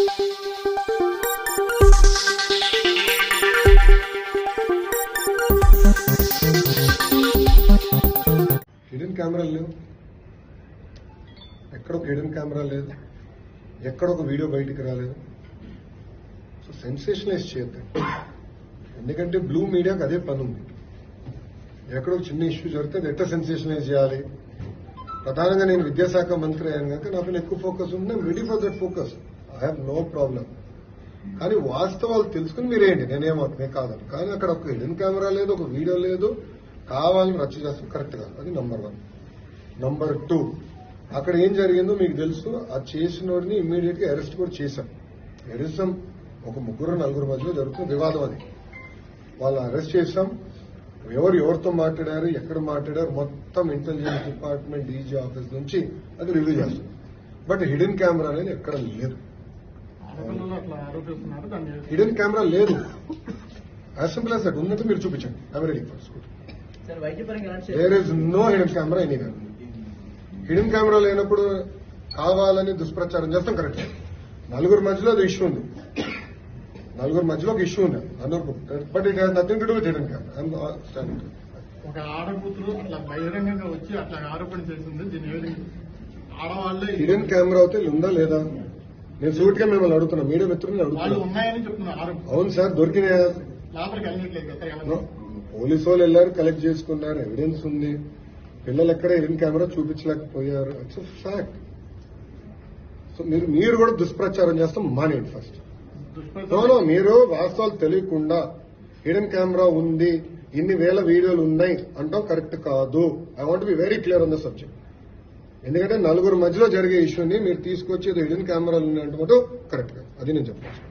Hidden కెమెరాలు లేవు. ఎక్కడ ఒక హిడెన్ కెమెరా లేదు. ఎక్కడ ఒక వీడియో బయటికి రాలేదు. సో సెన్సేషనలైజ్ చేయొద్దు. ఎందుకంటే బ్లూ మీడియాకి అదే పని ఉంది. ఎక్కడో ఒక చిన్న ఇష్యూ జరిగితే అది ఎట్లా సెన్సేషనలైజ్ చేయాలి? ప్రధానంగా నేను విద్యాశాఖ మంత్రి అయ్యాను కనుక నా పైన ఎక్కువ ఫోకస్ ఉంది. నేను ready for that focus I have no problem కానీ వాస్తవాలు తెలుసుకుని మీరేంటి? నేనేమో కాదని. కానీ అక్కడ ఒక హిడెన్ కెమెరా లేదు ఒక వీడియో లేదు. కావాలని రచ్చ చేస్తాం. కరెక్ట్ కాదు అది నంబర్ వన్ నంబర్ టూ అక్కడ ఏం జరిగిందో మీకు తెలుసు. ఆ చేసినోడిని ఇమ్మీడియట్గా అరెస్ట్ కూడా చేశాం. ఎరిసం ఒక ముగ్గురు నలుగురు మధ్యలో జరుగుతున్న వివాదం అది. వాళ్ళు అరెస్ట్ చేశాం. ఎవరు ఎవరితో మాట్లాడారు ఎక్కడ మాట్లాడారు మొత్తం ఇంటెలిజెన్స్ డిపార్ట్మెంట్ డీజీ ఆఫీస్ నుంచి అది రివ్యూ చేస్తాం బట్ హిడెన్ కెమెరా అనేది ఎక్కడ లేదు. హిడెన్ కెమెరా లేదు. యాజ్ సింపుల్ యాజ్ దట్ ఉన్నట్టు మీరు చూపించండి. ఎలాంటి there is no hidden camera anywhere hidden camera లేనప్పుడు కావాలని దుష్ప్రచారం చేస్తాం కరెక్ట్ నలుగురు మధ్యలో అది ఇష్యూ ఉంది. నలుగురు మధ్యలో ఒక ఇష్యూ ఉంది. అందరు but it has nothing to do with hidden camera standing ఒక ఆడకూతురు అట్లా బహిరంగంగా వచ్చి అట్లా ఆరోపణ చేసింది దీని హిడెన్ కెమెరా అయితే ఉందా లేదా? నేను సూటిగా మిమ్మల్ని అడుగుతున్నా మీడియా మిత్రుల్ని వాళ్ళు అడుగుతున్నా ఉన్నాయని చెప్తున్నారు ఆరోపణ. అవును సార్ దొరికిన? పోలీసు వాళ్ళు వెళ్ళారు కలెక్ట్ చేసుకున్నారు ఎవిడెన్స్ ఉంది. పిల్లలు ఎక్కడ హిడెన్ కెమెరా చూపించలేకపోయారు. ఇట్స్ ఫ్యాక్ట్ సో మీరు మీరు కూడా దుష్ప్రచారం చేస్తాం మానేయండి ఫస్ట్ మీరు వాస్తవాలు తెలియకుండా హిడెన్ కెమెరా ఉంది ఇన్ని వేల వీడియోలు ఉన్నాయి అంటాం కరెక్ట్ కాదు. I want be very clear on the subject ఎందుకంటే నలుగురు మధ్యలో జరిగే ఇష్యూని మీరు తీసుకొచ్చి హిడెన్ కెమెరాలు ఉన్నాయి అంటే కరెక్ట్ కాదు అది నేను చెప్పచ్చు.